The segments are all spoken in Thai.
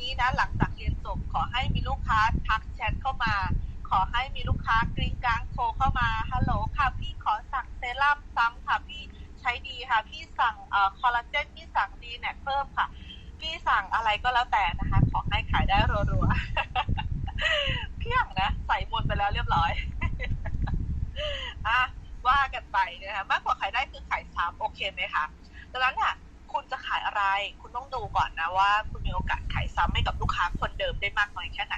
นี้นะหลังจากเรียนจบขอให้มีลูกค้าทักแชทเข้ามา ขอให้มีลูกค้ากริ้งกลางโทรเข้ามาฮัลโหลค่ะพี่ขอสั่งเซรั่มซ้ำค่ะพี่ใช้ดีค่ะพี่สั่งเอ่อคอลลาเจนพี่สั่งดีแนทเพิ่มค่ะ พี่สั่งอะไรก็แล้วแต่นะคะ ขอให้ขายได้รัวๆเพียงนะใส่มนไปแล้วเรียบร้อยอะว่ากันไปนะคะมากกว่าขายได้คือขายซ้ำโอเคไหมคะดังนั้นเนี่ยคุณ จะขายอะไร คุณต้องดูก่อนนะว่า คุณมีโอกาสขายซ้ำให้กับลูกค้าคนเดิมได้มากน้อยแค่ไหน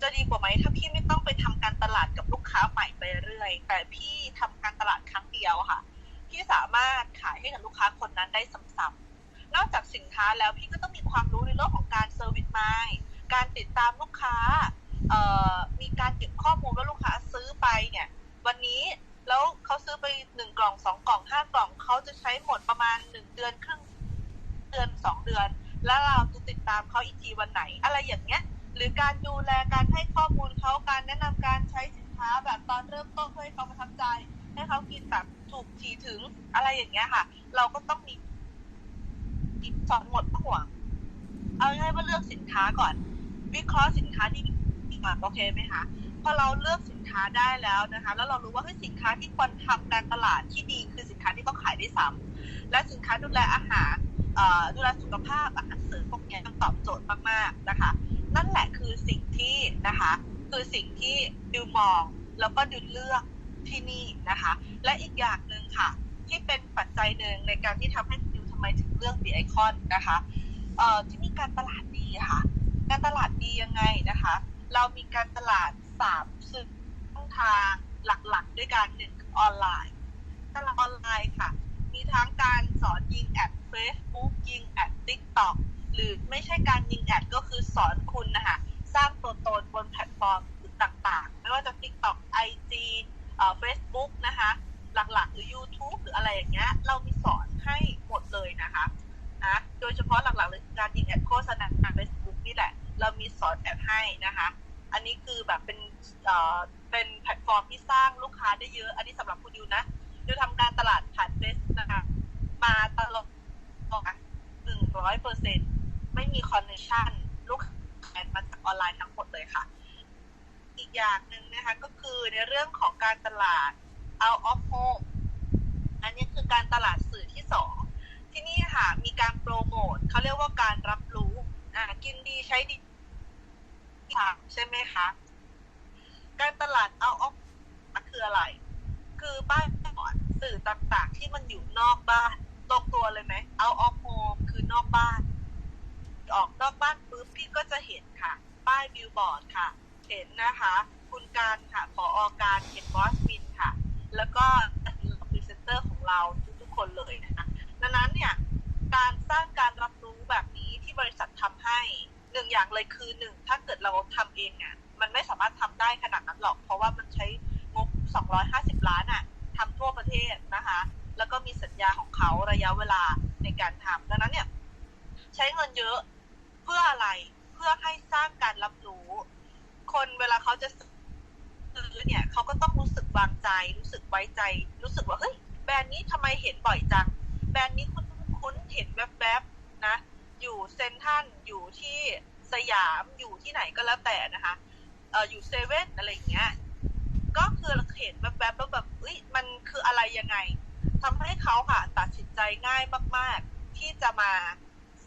จะดีกว่าไหมถ้าพี่ไม่ต้องไปทำการตลาดกับลูกค้าใหม่ไปเรื่อย แต่พี่ทำการตลาดครั้งเดียวค่ะ พี่สามารถขายให้กับลูกค้าคนนั้นได้ซ้ำๆนอกจากสินค้าแล้วพี่ก็ต้องมีความรู้ในเรื่องของการเซอร์วิสไมล์การติดตามลูกค้ามีการเก็บข้อมูลว่าลูกค้าซื้อไปเนี่ย วันนี้แล้วเขาซื้อไปหนึ่งกล่องสองกล่องห้ากล่องเขาจะใช้หมด มาณหนึ่งเดือนครึ่งเดือนสองเดือน แล้วเราจะติดตามเขาอีกทีวันไหน อะไรอย่างเงี้ย หรือการดูแลการให้ข้อมูลเขาการแนะนำการใช้สินค้าแบบตอนเริ่มต้นเพื่อให้เขาประทับใจ ให้เขากินแบบถูกถี่ถึงอะไรอย่างเงี้ยค่ะ เราก็ต้องมีสอนหมดทั้งหัวเอาง่ายว่าเลือกสินค้าก่อน วิเคราะห์สินค้าที่ ดีก่อนโอเคไหมคะพอเราเลือกสินค้าได้แล้วนะคะ แล้วเรารู้ว่าเฮ้ยสินค้าที่ควรทำการตลาดที่ดีคือสินค้าที่ต้องขายได้ซ้ำและสินค้าดูแลอาหารดูแลสุขภาพอาหารเสริมพวกนี้มันตอบโจทย์มากๆนะคะ นั่นแหละคือสิ่งที่นะคะ คือสิ่งที่ดิวมองแล้วก็ดิวเลือกที่นี่นะคะ และอีกอย่างหนึ่งค่ะ ที่เป็นปัจจัยหนึ่งในการที่ทำให้ดิวทำไมถึงเลือกบีไอคอนนะคะเอ่อที่มีการตลาดดีค่ะ การตลาดดียังไงนะคะ เรามีการตลาดสามสื่อช่องทางหลักๆ ด้วยกันหนึ่งออนไลน์ตลาดออนไลน์ค่ะ มีทั้งการสอนยิงแอด Facebook ยิงแอด TikTok หรือไม่ใช่การยิงแอดก็คือสอนคุณนะคะสร้างตัวตนบนแพลตฟอร์มต่างๆ ไม่ว่าจะ TikTok IG เอ่อ Facebook นะคะหลักๆ หรือ YouTube หรืออะไรอย่างเงี้ย เรามีสอนให้หมดเลยนะคะนะโดยเฉพาะหลักๆเลยการยิงแอดโฆษณาทาง Facebook นี่แหละ เรามีสอนแอดให้นะคะ อันนี้คือแบบเป็นเอ่อเป็นแพลตฟอร์มที่สร้างลูกค้าได้เยอะ อันนี้สำหรับคุณดิวนะดิวทำการตลาดผ่านเฟซนะคะมาตลอดหนึ่งร้อยเปอร์เซ็นไม่มีคอนเนคชั่นลูกค้ามาจากออนไลน์ทั้งหมดเลยค่ะ อีกอย่างหนึ่งนะคะก็คือในเรื่องของการตลาด out of home อันนี้คือการตลาดสื่อที่สองที่นี่ค่ะมีการโปรโมทเขาเรียกว่าการรับรู้อ่ากินดีใช้ดี ใช่ไหมคะการตลาด out of คืออะไร คือบ้านก่อนสื่อต่างๆ ที่มันอยู่นอกบ้านตรงตัวเลยไหม out of home คือนอกบ้าน ออกนอกบ้านปุ๊บพี่ก็จะเห็นค่ะ ป้ายบิลบอร์ดค่ะ เห็นนะคะ คุณการค่ะผออการเห็นบอสมินค่ะ แล้วก็พรีเซนเตอร์ของเราทุกๆคนเลยนะคะดังนั้นเนี่ยการสร้างการรับรู้แบบนี้ที่บริษัททำให้ หนึ่งอย่างเลยคือหนึ่งถ้าเกิดเราทำเองอะมันไม่สามารถทำได้ขนาดนั้นหรอก เพราะว่ามันใช้งบ 250 ล้านอะทำทั่วประเทศนะคะ แล้วก็มีสัญญาของเขาระยะเวลาในการทำดังนั้นเนี่ย ใช้เงินเยอะเพื่ออะไรเพื่อให้สร้างการรับรู้ คนเวลาเขาจะซื้อเนี่ยเขาก็ต้องรู้สึกวางใจ รู้สึกไว้ใจ รู้สึกว่าเฮ้ยแบรนด์นี้ทำไมเห็นบ่อยจัง แบรนด์นี้คุ้นคุ้นเห็นแวบๆ อยู่เซนทันอยู่ที่สยามอยู่ที่ไหนก็แล้วแต่นะคะเอออยู่เซเว่นอะไรอย่างเงี้ยก็คือเห็นแบบๆแล้วแบบเอ้ยมันคืออะไรยังไงทำให้เขาค่ะตัดสินใจง่ายมาก ๆ ที่จะมา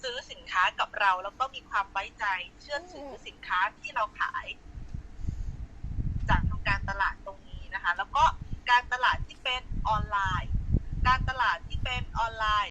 ซื้อสินค้ากับเรา แล้วก็มีความไว้ใจ เชื่อถือสินค้าที่เราขาย